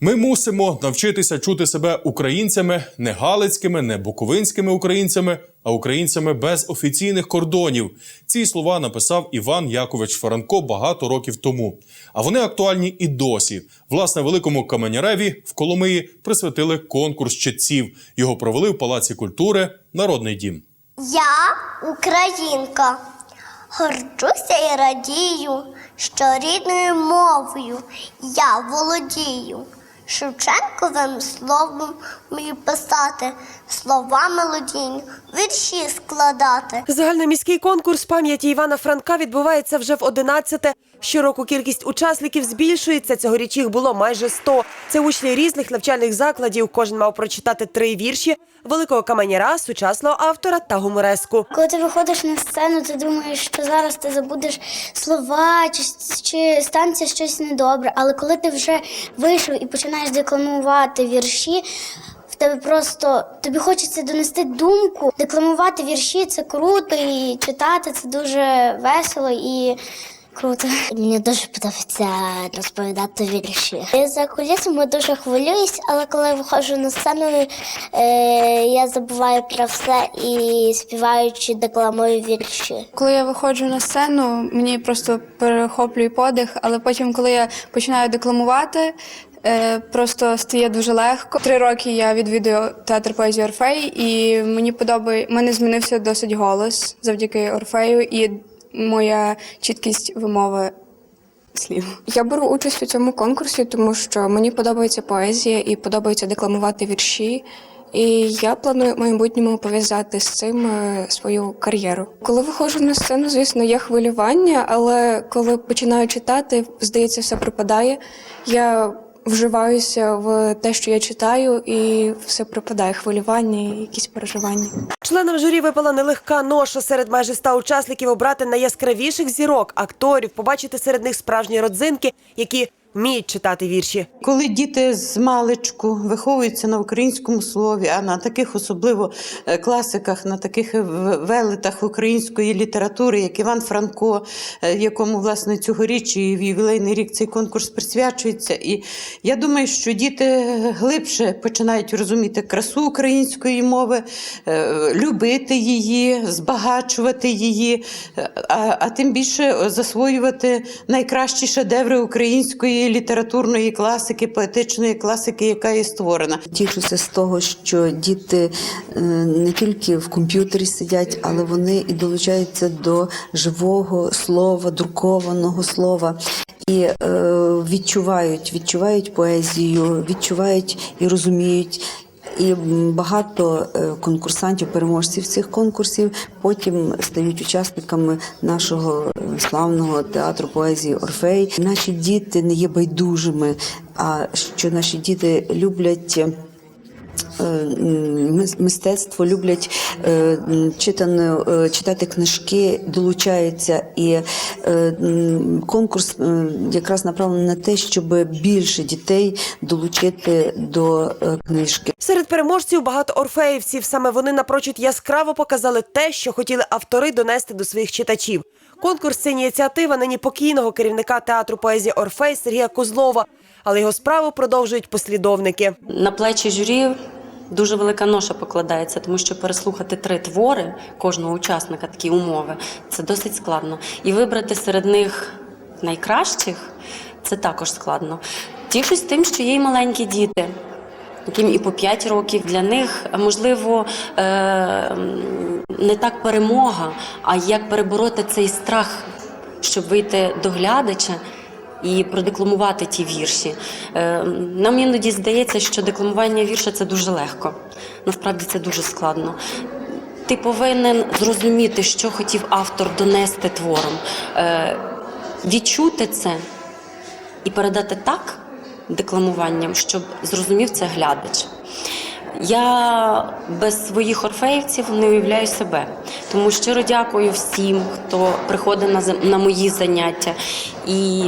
Ми мусимо навчитися чути себе українцями не галицькими, не буковинськими українцями, а українцями без офіційних кордонів. Ці слова написав Іван Якович Франко багато років тому. А вони актуальні і досі. Власне, великому каменяреві в Коломиї присвятили конкурс читців. Його провели в Палаці культури Народний дім. Я українка. Горджуся і радію, що рідною мовою я володію. Шевченковим словом писати, слова мелодійні, вірші складати. Загальноміський конкурс пам'яті Івана Франка відбувається вже в 11-те. Щороку кількість учасників збільшується. Цьогоріч їх було майже 100. Це учні різних навчальних закладів. Кожен мав прочитати три вірші великого каменяра, сучасного автора та гумореску. Коли ти виходиш на сцену, ти думаєш, що зараз ти забудеш слова чи, чи станеться щось недобре. Але коли ти вже вийшов і починаєш декламувати вірші, в тебе просто тобі хочеться донести думку. Декламувати вірші це круто, і читати це дуже весело і. Круто. Мені дуже подобається розповідати вірші. Я за кулісами дуже хвилююсь, але коли виходжу на сцену, е, я забуваю про все і співаючи декламую вірші. Коли я виходжу на сцену, мені просто перехоплює подих, але потім, коли я починаю декламувати, просто стає дуже легко. Три роки я відвідую театр поезії Орфей, і мені подобає, мене змінився досить голос завдяки Орфею і моя чіткість вимови слів. Я беру участь у цьому конкурсі, тому що мені подобається поезія і подобається декламувати вірші. І я планую в майбутньому пов'язати з цим е, свою кар'єру. Коли виходжу на сцену, звісно, є хвилювання, але коли починаю читати, здається, все пропадає. Я вживаюся в те, що я читаю, і все пропадає хвилювання і якісь переживання. Членам журі випала нелегка ноша серед майже ста учасників обрати найяскравіших зірок, акторів, побачити серед них справжні родзинки, які вміють читати вірші. Коли діти з маличку виховуються на українському слові, а на таких особливо е, класиках, на таких е, велетах української літератури, як Іван Франко, е, якому власне цьогоріч і в ювілейний рік цей конкурс присвячується. І я думаю, що діти глибше починають розуміти красу української мови, любити її, збагачувати її, а, а тим більше засвоювати найкращі шедеври української літературної класики, поетичної класики, яка є створена. Тішуся з того, що діти е, не тільки в комп'ютері сидять, але вони і долучаються до живого слова, друкованого слова. І е, відчувають, відчувають поезію, відчувають і розуміють. І багато е, конкурсантів, переможців цих конкурсів потім стають учасниками нашого е, славного театру поезії Орфей. Наші діти не є байдужими, а що наші діти люблять. е, Мистецтво люблять читане, читати книжки, долучаються, і конкурс якраз направлений на те, щоб більше дітей долучити до книжки. Серед переможців багато орфеївців. Саме вони напрочуд яскраво показали те, що хотіли автори донести до своїх читачів. Конкурс це ініціатива нині покійного керівника театру поезії Орфей Сергія Козлова, але його справу продовжують послідовники. На плечі журі дуже велика ноша покладається, тому що переслухати три твори кожного учасника, такі умови, це досить складно. І вибрати серед них найкращих це також складно. Тішусь тим, що є й маленькі діти. Яким і по 5 років для них можливо е, не так перемога, а як перебороти цей страх, щоб вийти до глядача і продекламувати ті вірші. Е, Нам іноді здається, що декламування вірша це дуже легко. Насправді це дуже складно. Ти повинен зрозуміти, що хотів автор донести твором, е, відчути це і передати так декламуванням, щоб зрозумів це глядач. Я без своїх орфеївців не уявляю себе. Тому щиро дякую всім, хто приходить на, на мої заняття. І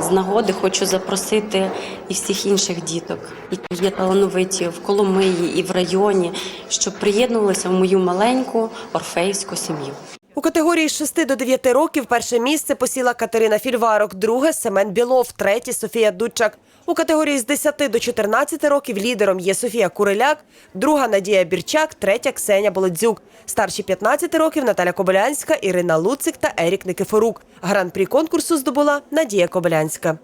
з нагоди хочу запросити і всіх інших діток, які є талановиті в Коломиї і в районі, щоб приєднувалися в мою маленьку орфеївську сім'ю. У категорії з 6 до 9 років перше місце посіла Катерина Фільварок, друге Семен Білов, третє Софія Дудчак. У категорії з 10 до 14 років лідером є Софія Куриляк, друга Надія Бірчак, третя Ксеня Болодзюк. Старші 15 років Наталя Кобилянська, Ірина Луцик та Ерік Никифорук. Гран-прі конкурсу здобула Надія Кобилянська.